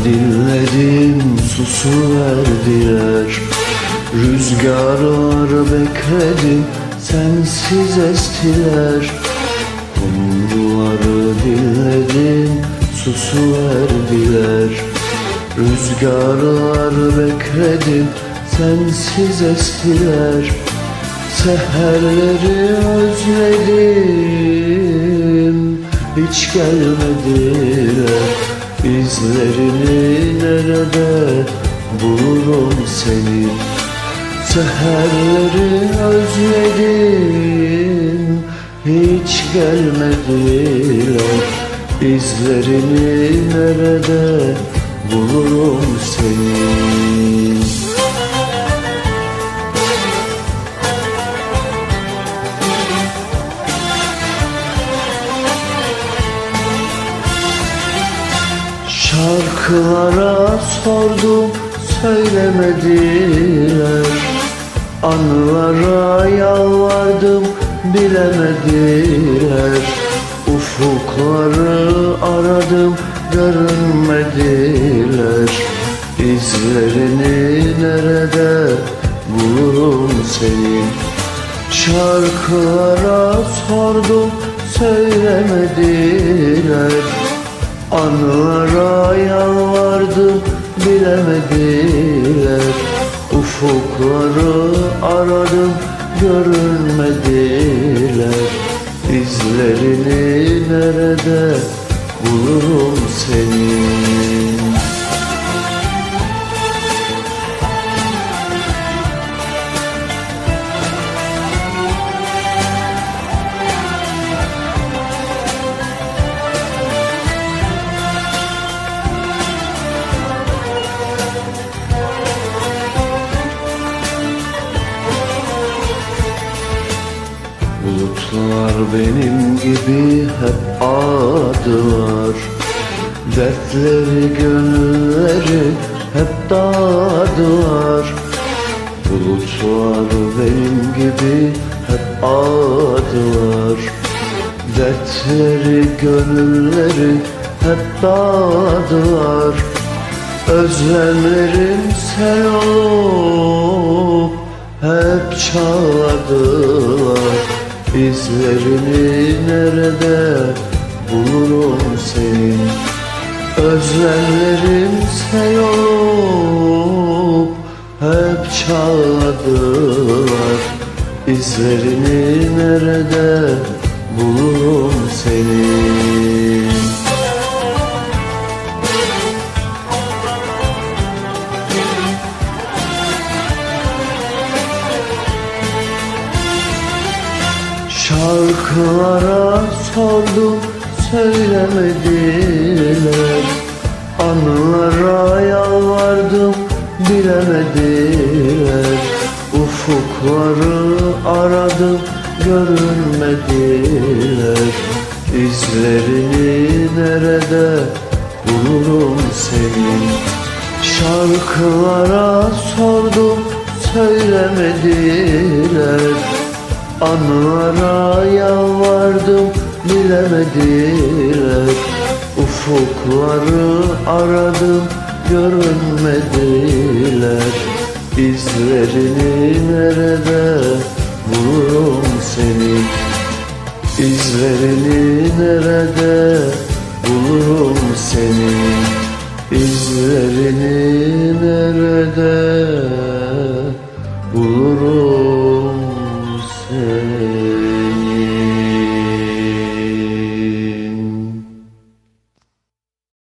Kumrular dinledim susu verdiler Rüzgarlar bekledim sensiz estiler. Kumruları dinledim susu verdiler Rüzgarlar bekledim sensiz estiler. Seherleri özledim hiç gelmediler. Nerede bulurum seni. Seherleri özledim. Hiç gelmediler. İzlerini nerede bulurum seni? Şarkılara sordum söylemediler. Anılara yalvardım bilemediler. Ufukları aradım görünmediler. İzlerini nerede bulurum senin? Şarkılara sordum söylemediler. Anılara yalvardım bilemediler. Ufukları aradım görünmediler. İzlerini nerede bulurum senin benim gibi hep ağdılar Dertleri gönülleri hep dağdılar Bulutlar benim gibi hep ağdılar Dertleri gönülleri hep dağdılar Özlemlerim sen olup hep çağladılar İzlerini nerede bulurum senin Özlemlerim sen olup hep çağladılar İzlerini nerede bulurum senin Şarkılara sordum söylemediler. Anılara yalvardım bilemediler. Ufukları aradım görünmediler. İzlerini nerede bulurum senin? Şarkılara sordum söylemediler Anılara yalvardım bilemediler. Ufukları aradım görünmediler. İzlerini nerede bulurum senin İzlerini nerede bulurum senin İzlerini nerede